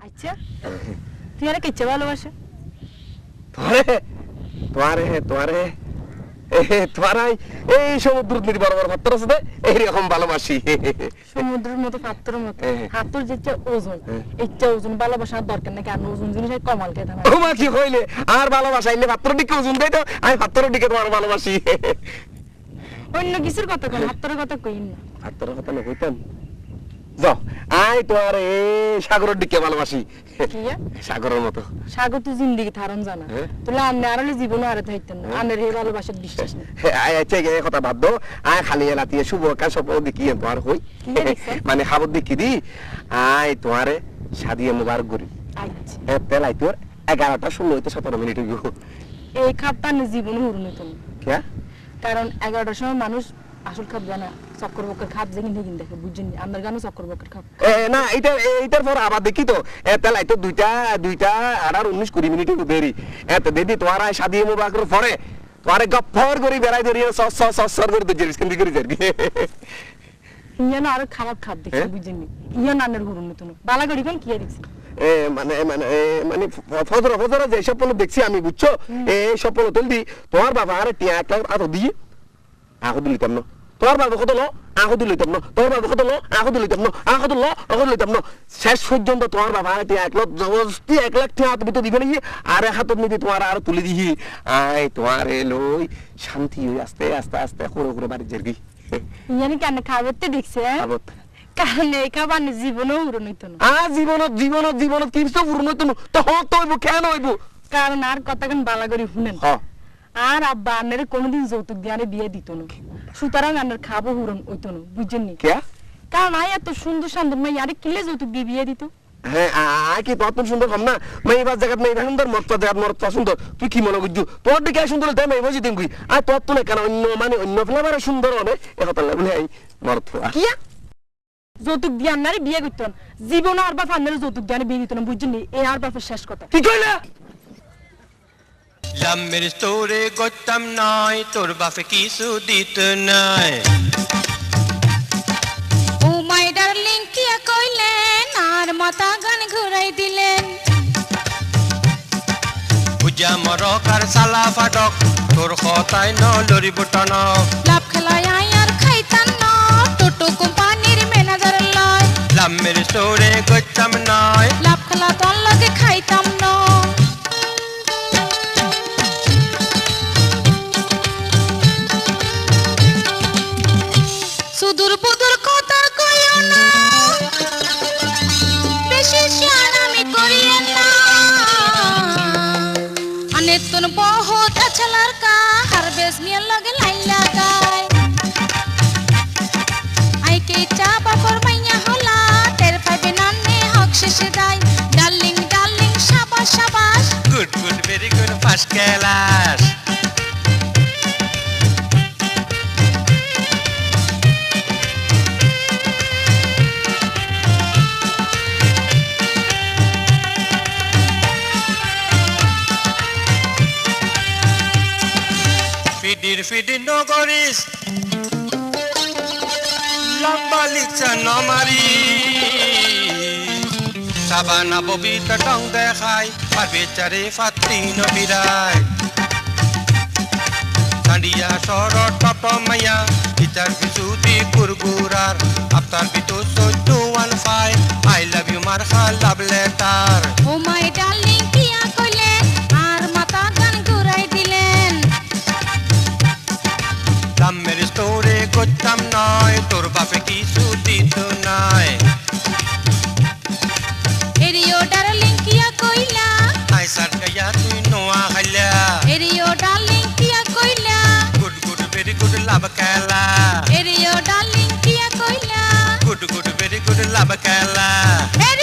আচ্ছা। তুই আর কিচ্ছে ভালোবাসে। তোমারে তোমারে তোমারে এ, এই সমুদ্র তীর বড় বড় পাত্র আছে এইরকম ভালোবাসি। সমুদ্রের মতো পাত্রের মতো। হাতুর যেটা ওজন হ্যাঁ। ওজন ভালোবাসার দরকার নাকি আর ওজন জিনিস কমাল খেতে না তোমার কি হইলে? আর ভালোবাসা এলে পাত্র দিকে ওজন দেয় তো আমি পাত্রের দিকে তোমার ভালোবাসি। অন্য কিছুর কথা কই হাতের কথা কই না। কথা না কইতাম। যাও। আই এই সাগরের দিকে ভালোবাসি। এ? সাগরের মতো। সাগর তো জিন্দিগি জানা। হ্যাঁ। তুলে আন্নে আর হারাতে না। এই ভালোবাসার বিশ্বাস নেই। আচ্ছা এই কথা আয় খালি এলাতিয়ে শুভ কাজ সব দেখি তোমার হই। মানে খাবার দেখি দি। আয় তোমারে সাদিয়ে মোবারক করি। আচ্ছা। তেলাই তোর এগারোটা ষোলো হইতে সতেরো মিনিট হইব। এই খাপটা জীবনও হুরুন কে কারণ এগারোটার সময় মানুষ আসল খাপ জানা চক্কর বক্কর খাপ দেখে বুঝছেন? আন্দার গানও চক্কর বক্কর খাপ না এটা এইটার পর আবার দেখি তো দুইটা দুইটা আঠারো উনিশ কুড়ি মিনিট দেরি। এত দিদি তোমার আয় সাদিয়ে পরে তোমারে গপ্পর করে বেড়াই ধরিয়ে সস সস সস সর করে কিন্তু করে যাবি আরও খারাপ খাপ দেখছে হ্যাঁ? বুঝছেন ইয়া নান্নের হুরুন হইতো না বালা কোন কি আর দেখছি মানে মানে মানে ফজর ফজর যে স্বপ্ন দেখছি আমি বুঝছ? এই তুলদি তোমার বাবা আরে টিয়া একটা আতো দিয়ে আহো দিলিতাম না। তোমার বাবা কত লো? আহো দিলিতাম না। তোমার বাবা কত লো? আহো দিলিতাম না। আহো দিল আহো দিলিতাম না। শেষ পর্যন্ত তোমার বাবা আরে এক লাখ জবরদস্তি এক লাখ টিয়া হাত ভিতরে দিবে নাকি? আর এক হাতত নিতে তোমার আর তুলে দিহি। আয় তোমার এলোই শান্তি হই আস্তে আস্তে আস্তে করে করে বাড়ি যাবি ইয়ানি কেন খাবারতে দেখছে? আবত কারণ খাবার জীবনও হুরুন হইতো না আ জীবনত জীবনত জীবনত কি তো পূর্ণ তো তো হত হইব কেন হইব? কারণ আর কথা কেন বালা করে শুনেন। হ্যাঁ আর আব্বা আন্নের কোনোদিন যৌতুক দিয়ে বিয়ে দিত না। সুতরাং আন্নের খাব হুরুন হইতো না বুঝছেন নি কারণ আয় এত সুন্দর সুন্দর মাই আরে কিলে যৌতুক দিয়ে বিয়ে দিত? হ্যাঁ আয় কি তোর সুন্দর কম না? মেয়েবার জায়গাত মেয়েবার সুন্দর মত জায়গাত মত সুন্দর। তুই কি মনে করছু? তোর দিকে সুন্দর তাই মেয়ে বসে দিন আর তোর তো না কেন অন্য মানে অন্য ফ্লেভারে সুন্দর হবে? এ লাগলে এই মরত কি যৌতুক দিয়ে আন্নারে বিয়ে জীবন আর বাপ আন্নারে যৌতুক দিয়ে বিয়ে দিত না বুঝছেন এই আর বাপের শেষ কথা। কি কইলা? লাম্মের স্তোরে গত্তাম নাই তোর বাপে কিছু দিত নাই। ও মাই ডার্লিং কিয়া কইলেন আর মাথা গান ঘুরাই দিলেন। পূজা মরক আর সালা ফাটক তোর কথাই ন লরি বটনক লাভ খেলায় আর খাইতাম না টোটো কোম্পানির ম্যানেজার লয়। লাম্মের স্তোরে গত্তাম নাই সুদূর পুদূর কথা কইও না। বেশি আমি করিয়ে না। আনেতন বহুত আছলার কা আর বেশ মিয়ার লগে লাইন লাগায় আইকে চা বাপর মাইয়া হলা, টের পাইবে নান্নে হক শেষে দাই ডার্লিং ডার্লিং, সাবাস সাবাস। Good good, very good, first class. ফিডির নগরিস লম্বা লিখছে নমারি। সাবানা ববিতা টং দেখাই, আর বেচারে ফাত্রি নবিরাই। সান্ডিয়া সর টপ মাইয়া বিচার বিসুতি লাভ খেলা এরিও ডার্লিং কিয়া কইলা good good very good love খেলা এরিও এরিও ডার্লিং